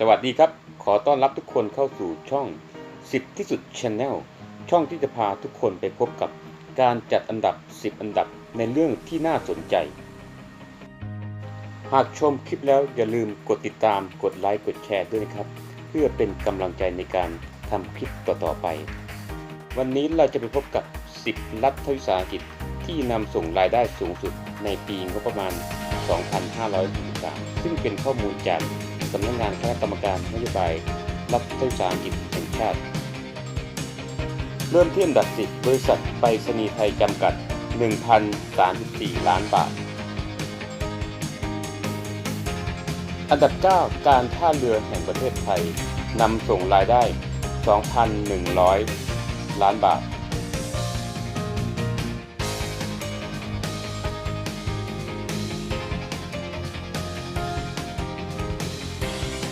สวัสดีครับ ขอต้อนรับทุกคนเข้าสู่ช่องสิบที่สุดช n แนลช่องที่จะพาทุกคนไปพบกับการจัดอันดับ 10 อันดับในเรื่องที่น่าสนใจ หากชมคลิปแล้วอย่าลืมกดติดตามกดไลค์กดแชร์ด้วยนะครับ เพื่อเป็นกำลังใจในการทำคลิปต่อๆไป วันนี้เราจะไปพบกับ 10 รัฐวิสาหกิจที่นำส่งรายได้สูงสุดในปีงบประมาณ 2563 ซึ่งเป็นข้อมูลจาก สำนักงานคณะกรรมการนโยบายรัฐวิสาหกิจแห่งชาติ เริ่มที่อันดับ10บริษัทไปรษณีย์ไทยจำกัด 1,034 ล้านบาท อันดับ 9 การท่าเรือแห่งประเทศไทยนำส่งรายได้ 2,100 ล้านบาท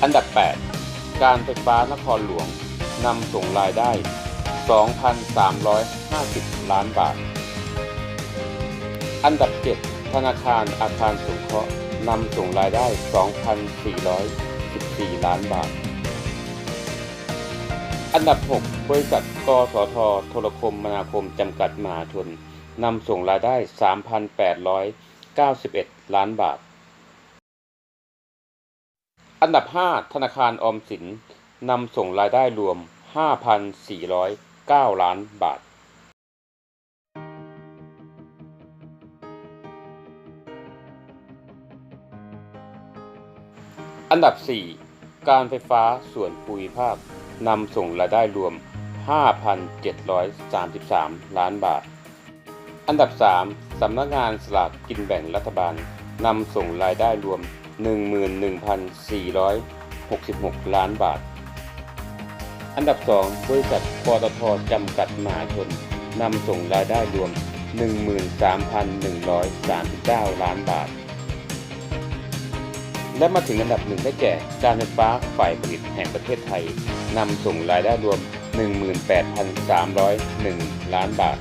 อันดับ 8 การไฟฟ้านครหลวงนำส่งรายได้ 2,350 ล้านบาท อันดับ 7 ธนาคารอาคารสงเคราะห์นำส่งรายได้ 2,414 ล้านบาท อันดับ 6 บริษัทกสทโทรคมมนาคมจำกัดมหาชนนำส่งรายได้ 3,891 ล้านบาท อันดับ 5 ธนาคารออมสินนำส่งรายได้รวม 5,409 ล้านบาท อันดับ 4 การไฟฟ้าส่วนภูมิภาคนำส่งรายได้รวม 5,733 ล้านบาท อันดับ 3 สำนักงานสลากกินแบ่งรัฐบาลนำส่งรายได้รวม 11,466 ล้านบาท อันดับ 2 บริษัทปตทจำกัดมหาชนนำส่งรายได้รวม 13,139 ล้านบาท และมาถึงอันดับหนึ่งได้แก่การไฟฟ้าฝ่ายผลิตแห่งประเทศไทยนำส่งรายได้รวม 18,301 ล้านบาท